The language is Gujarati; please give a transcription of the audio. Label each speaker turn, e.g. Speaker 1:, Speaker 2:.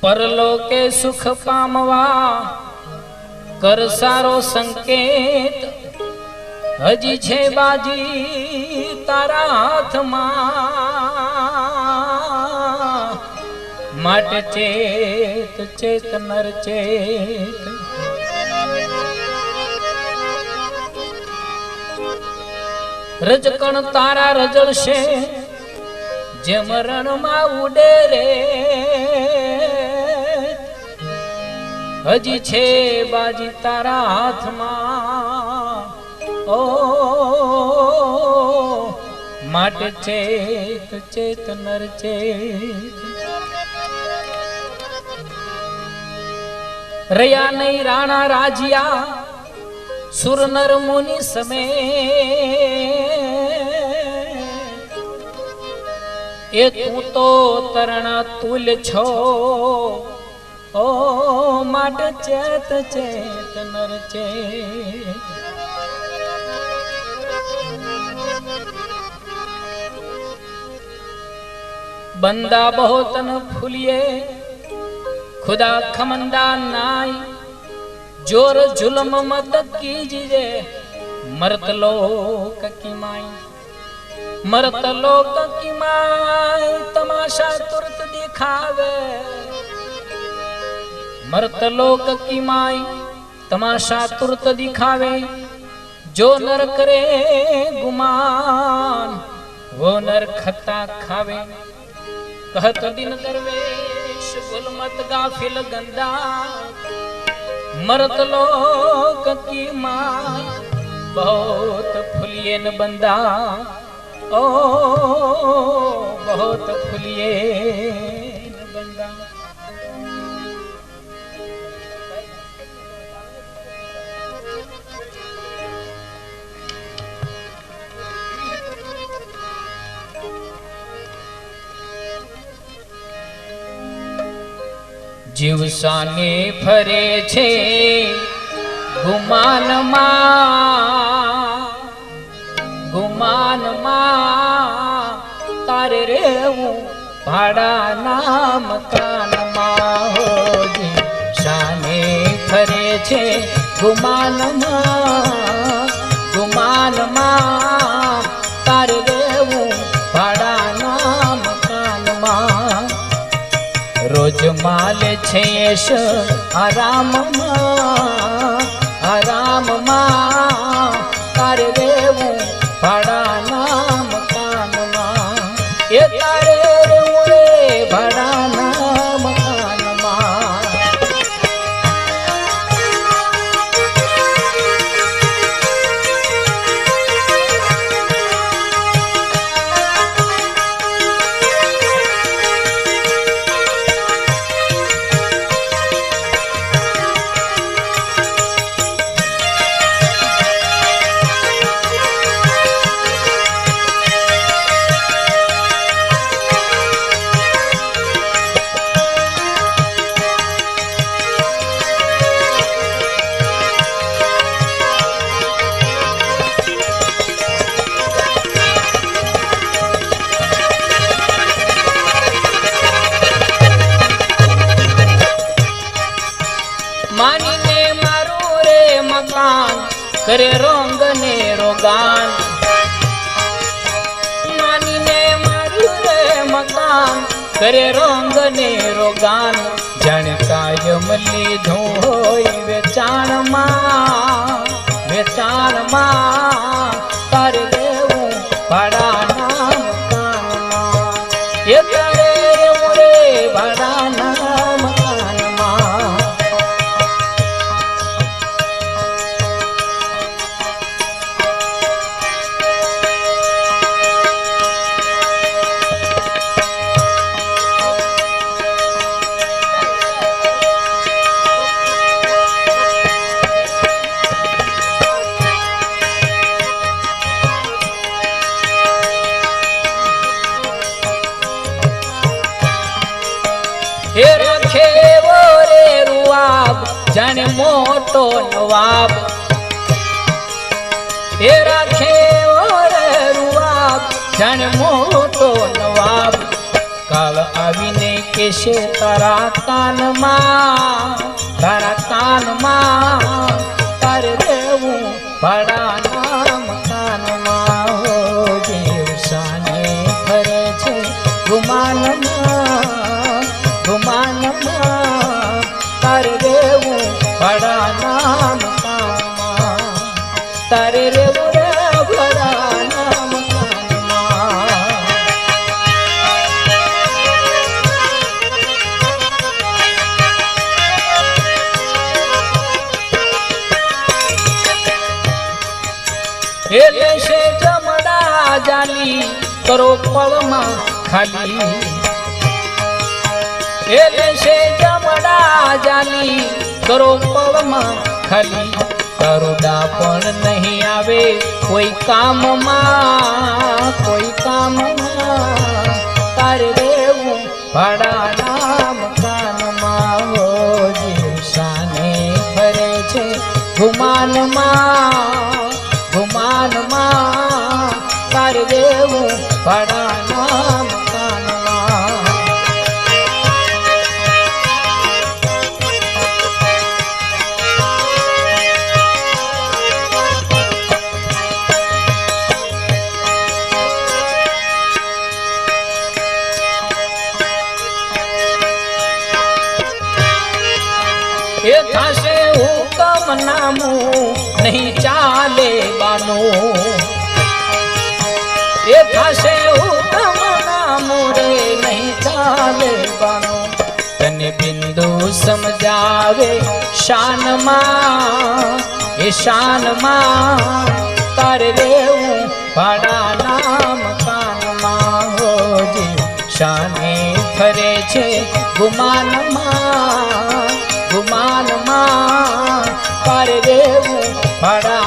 Speaker 1: પરલોકે સુખ પામવા. કર સારો સંકેત. હજી છે બાજી તારા હાથમાં. માટે ચેત ચેત નર ચેત. રજકણ તારા રજળશે. જે મરણમાં ઉડે રે. હજી છે બાજી તારા હાથમાં. ઓ, માટે ચેત ચેત નર ચેત. રહ્યા નહીં રાણા રાજિયા, સુર નર મુનિ સમે. એ તું તો તરણા તુલ છો. ઓ માટ ચેત ચેત નર ચેત. બંદા બહોતન ફૂલીએ, ખુદા ખમંદા નાય. જોર જુલમ મત કીજીએ મરત લોક કી માય મરત લોક કી માય તમાશા તુરત દિખાવે. મર્તલોક કી માય તમાશા તુરત દિખાવે જો નર કરે ગુમાન, વો નર ખતા ખાવે. કહત દિન દરવેશ ગુલમત ગાફિલ ગંદા મરત લોક કી માય બહોત ફુલિયે ન બંદા ઓ, બહોત ફુલિયે જીવ સાને ફરે છે ગુમાનમાં ગુમાનમાં તારે રેવું ભાડાના મકાનમાં હો જીવસાને ફરે છે ગુમાનમાં રોજ માલ છે યશ આરામમાં આરામમાં. તારે રહેવું ભાડાના કરે રોંગ ને રોગાન. માનીને માર્યું રે મકાન. કરે રોંગ ને રોગાન. જાણે કાયમ લીધું હોય વેચાણમાં. વેચાણમાં મોટો નવાબ હે રાખેવો રે રૂઆબ જાણે મોટો નવાબ. કાલ આવીને કેશે તારા કાનમાં તારા કાનમાં, તારે દેવું ભાડાના મકાનમાં. હો જીવ સાને ફરે છે ગુમાનમાં ગુમાનમાં તારે દેવું ભાડાના એ છે જમડા જાલી, કરો પળમાં ખાલી. એ છે જમડા જાલી, કરો પળમાં ખાલી. કરોડા પણ નહીં આવે કોઈ કામમાં કોઈ કામમાં. તારે રહેવું ભાડાના મકાનમાં હો જીવ સાને ફરે છે ગુમાનમાં ગુમાનમાં તારે દેવું ભાડાના હુકમ નામું નહીં ચાલે બાનું. એ થશે ઉત્તમ નામું રે નહીં ચાલે બાનું. તને બિંદુ સમજાવે શાનમાં, એ શાનમાં તારે રેવું કાન મકાનમાં હોજે શાને ફરે છે ગુમાનમાં તારે રેવું ભાડા